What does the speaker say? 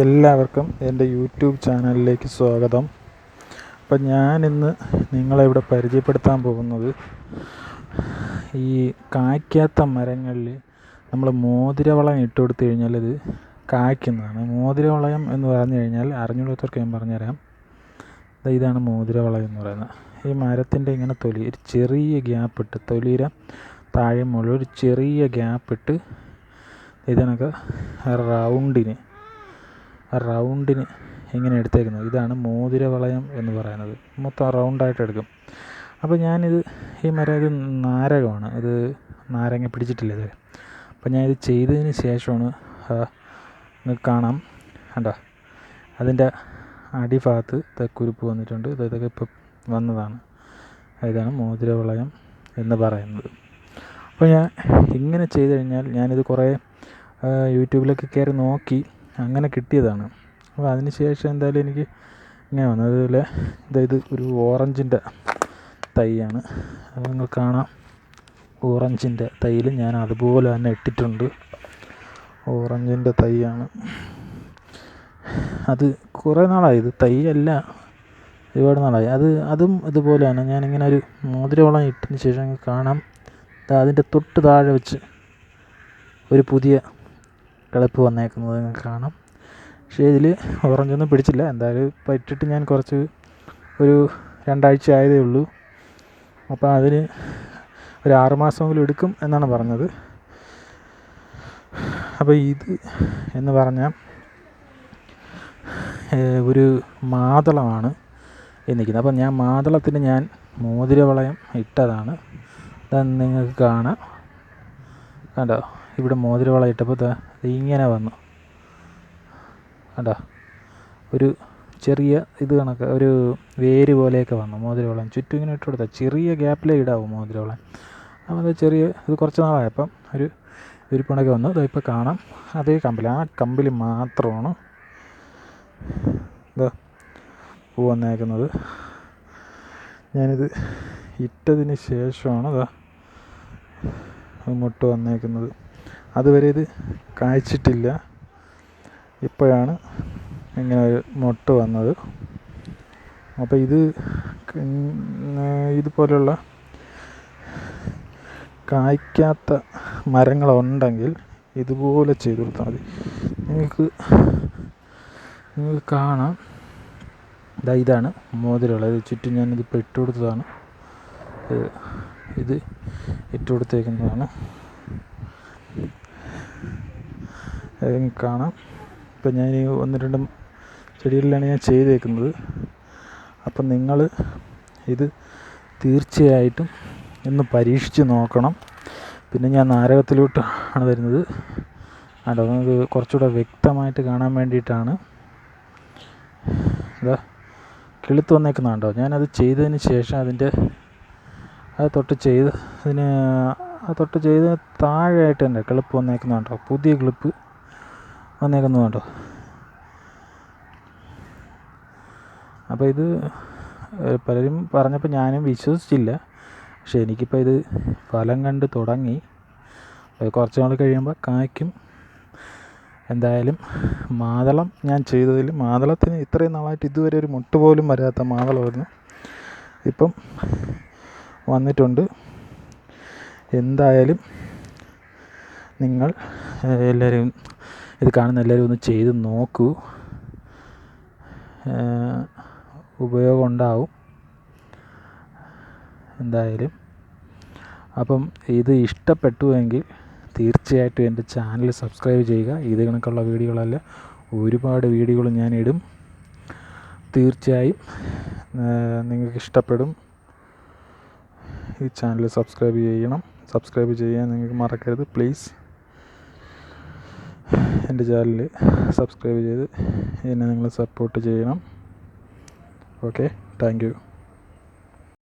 എല്ലാവർക്കും എന്റെ യൂട്യൂബ് ചാനലിലേക്ക് സ്വാഗതം. അപ്പം ഞാനിന്ന് നിങ്ങളെ ഇവിടെ പരിചയപ്പെടുത്താൻ പോകുന്നത് ഈ കായ്ക്കാത്ത മരങ്ങളിൽ നമ്മൾ മോതിരവളം ഇട്ട് കൊടുത്തു കഴിഞ്ഞാൽ ഇത് കായ്ക്കുന്നതാണ്. മോതിരവളയം എന്ന് പറഞ്ഞു കഴിഞ്ഞാൽ അറിഞ്ഞുള്ളവർക്ക് ഞാൻ പറഞ്ഞുതരാം. ഇതാണ് മോതിരവളയം എന്ന് പറയുന്നത്. ഈ മരത്തിന്റെ ഇങ്ങനെ തൊലി ഒരു ചെറിയ ഗ്യാപ്പ് ഇട്ട് തൊലിര താഴെ മുകളിൽ ഒരു ചെറിയ ഗ്യാപ്പ് ഇട്ട് ഇതിനൊക്കെ റൗണ്ടിന് റൗണ്ടിന് ഇങ്ങനെ എടുത്തേക്കുന്നത് ഇതാണ് മോതിരവളയം എന്ന് പറയുന്നത്. മൊത്തം റൗണ്ടായിട്ട് എടുക്കും. അപ്പോൾ ഞാനിത് ഈ മരം ഇത് നാരകമാണ്. ഇത് നാരങ്ങ പിടിച്ചിട്ടില്ല ഇതുവരെ? അപ്പോൾ ഞാനിത് ചെയ്തതിന് ശേഷമാണ് നിങ്ങൾക്ക് കാണാം. കണ്ടോ? അതിന്റെ അടിഭാഗത്ത് തെക്കുരുപ്പ് വന്നിട്ടുണ്ട്. ഇത് ഇതൊക്കെ ഇപ്പം വന്നതാണ്. ഇതാണ് മോതിരവളയം എന്ന് പറയുന്നത്. അപ്പോൾ ഞാൻ ഇങ്ങനെ ചെയ്തു കഴിഞ്ഞാൽ ഞാനിത് കുറേ യൂട്യൂബിലൊക്കെ കയറി നോക്കി അങ്ങനെ കിട്ടിയതാണ്. അപ്പോൾ അതിന് ശേഷം എന്തായാലും എനിക്ക് ഇങ്ങനെ വന്നു. അതുപോലെ അതായത് ഒരു ഓറഞ്ചിന്റെ തൈയാണ്. അത് നിങ്ങൾ കാണാം. ഓറഞ്ചിന്റെ തൈയിൽ ഞാൻ അതുപോലെ തന്നെ ഇട്ടിട്ടുണ്ട്. ഓറഞ്ചിന്റെ തൈയാണ്. അത് കുറേ നാളായി. ഇത് തൈയല്ല. ഒരുപാട് നാളായി. അത് അതും ഇതുപോലെയാണ് ഞാനിങ്ങനെ ഒരു മോതിരവളം ഇട്ടതിന് ശേഷം കാണാം. അതിന്റെ തൊട്ട് താഴെ വെച്ച് ഒരു പുതിയ കിളപ്പ് വന്നേക്കുന്നത് നിങ്ങൾക്ക് കാണാം. പക്ഷേ ഇതിൽ ഓറഞ്ചൊന്നും പിടിച്ചില്ല. എന്തായാലും ഇപ്പം ഇട്ടിട്ട് ഞാൻ കുറച്ച് ഒരു രണ്ടാഴ്ച ആയതേ ഉള്ളൂ. അപ്പോൾ അതിന് ഒരു ആറുമാസമെങ്കിലും എടുക്കും എന്നാണ് പറഞ്ഞത്. അപ്പോൾ ഇത് എന്ന് പറഞ്ഞാൽ ഒരു മാതളമാണ് എന്നിരിക്കുന്നത് അപ്പം ഞാൻ മാതളത്തിന് ഞാൻ മോതിരവളയം ഇട്ടതാണ്. അത് നിങ്ങൾക്ക് കാണാം. കണ്ടോ? ഇവിടെ മോതിരവളയം ഇട്ടപ്പോൾ ഇങ്ങനെ വന്നു. കണ്ടോ? ഒരു ചെറിയ ഇത് കണക്ക് ഒരു വേര് പോലെയൊക്കെ വന്നു മോതിരവളം ചുറ്റും ഇങ്ങനെ ഇട്ട് കൊടുത്താൽ ചെറിയ ഗ്യാപ്പിലേ ഇടാവും മോതിരവളം അപ്പോൾ അത് ചെറിയ ഇത് കുറച്ച് നാളായപ്പം ഒരു വിരിപ്പണൊക്കെ വന്നു. ഇത് ഇപ്പോൾ കാണാം. അതേ കമ്പിൽ ആ കമ്പിൽ മാത്രമാണ് ഇതാ പൂ വന്നേക്കുന്നത്. ഞാനിത് ഇട്ടതിന് ശേഷമാണ് ഇതാ മുട്ട് വന്നേക്കുന്നത്. അതുവരെ ഇത് കായ്ച്ചിട്ടില്ല. ഇപ്പോഴാണ് ഇങ്ങനെ ഒരു മൊട്ട് വന്നത്. അപ്പോൾ ഇത് ഇതുപോലുള്ള കായ്ക്കാത്ത മരങ്ങളുണ്ടെങ്കിൽ ഇതുപോലെ ചെയ്തു കൊടുത്താൽ മതി. നിങ്ങൾക്ക് നിങ്ങൾക്ക് കാണാം. ഇതാ ഇതാണ് മോതിരമുള്ളത്. ചുറ്റും ഞാനിതിപ്പോൾ ഇട്ട് കൊടുത്തതാണ്. ഇത് ഇട്ട് കൊടുത്തേക്കുന്നതാണ്. കാണാം. ഇപ്പം ഞാൻ ഈ ഒന്ന് രണ്ടും ചെടികളിലാണ് ഞാൻ ചെയ്തേക്കുന്നത്. അപ്പം നിങ്ങൾ ഇത് തീർച്ചയായിട്ടും ഒന്ന് പരീക്ഷിച്ച് നോക്കണം. പിന്നെ ഞാൻ നാരകത്തിലോട്ട് ആണ് വരുന്നത്. ആണ്ടോ നിങ്ങൾക്ക് കുറച്ചുകൂടെ വ്യക്തമായിട്ട് കാണാൻ വേണ്ടിയിട്ടാണ്. ഇതാ കിളുത്ത് വന്നേക്കുന്നുണ്ടോ ഞാനത് ചെയ്തതിന് ശേഷം അതിന്റെ അത് തൊട്ട് ചെയ്ത് അതിന് തൊട്ട് ചെയ്ത് താഴെയായിട്ട് തന്നെ കിളിപ്പ് വന്നേക്കുന്നുണ്ടോ? പുതിയ കിളിപ്പ് വന്നേക്കുന്നുണ്ടോ? അപ്പോൾ ഇത് പലരും പറഞ്ഞപ്പോൾ ഞാനും വിശ്വസിച്ചില്ല. പക്ഷേ എനിക്കിപ്പോൾ ഇത് ഫലം കണ്ട് തുടങ്ങി. കുറച്ച് നാൾ കഴിയുമ്പോൾ കായ്ക്കും. എന്തായാലും മാതളം ഞാൻ ചെയ്തതിൽ മാതളത്തിന് ഇത്രയും നാളായിട്ട് ഇതുവരെ ഒരു മുട്ട് പോലും വരാത്ത മാതളമായിരുന്നു. ഇപ്പം വന്നിട്ടുണ്ട്. എന്തായാലും നിങ്ങൾ എല്ലാവരും ഇത് കാണുന്ന എല്ലാവരും ഒന്ന് ചെയ്ത് നോക്കൂ. ഉപയോഗം ഉണ്ടാവും. എന്തായാലും. അപ്പം ഇത് ഇഷ്ടപ്പെട്ടുവെങ്കിൽ തീർച്ചയായിട്ടും എന്റെ ചാനൽ സബ്സ്ക്രൈബ് ചെയ്യുക. ഇത് കണക്കുള്ള വീഡിയോകളല്ല ഒരുപാട് വീഡിയോകൾ ഞാൻ ഇടും. തീർച്ചയായും നിങ്ങൾക്ക് ഇഷ്ടപ്പെടും. ഈ ചാനൽ സബ്സ്ക്രൈബ് ചെയ്യണം. സബ്സ്ക്രൈബ് ചെയ്യാൻ നിങ്ങൾക്ക് മറക്കരുത് പ്ലീസ് എന്റെ ചാനൽ സബ്സ്ക്രൈബ് ചെയ്ത് എന്നെ നിങ്ങൾ സപ്പോർട്ട് ചെയ്യണം. Okay thank you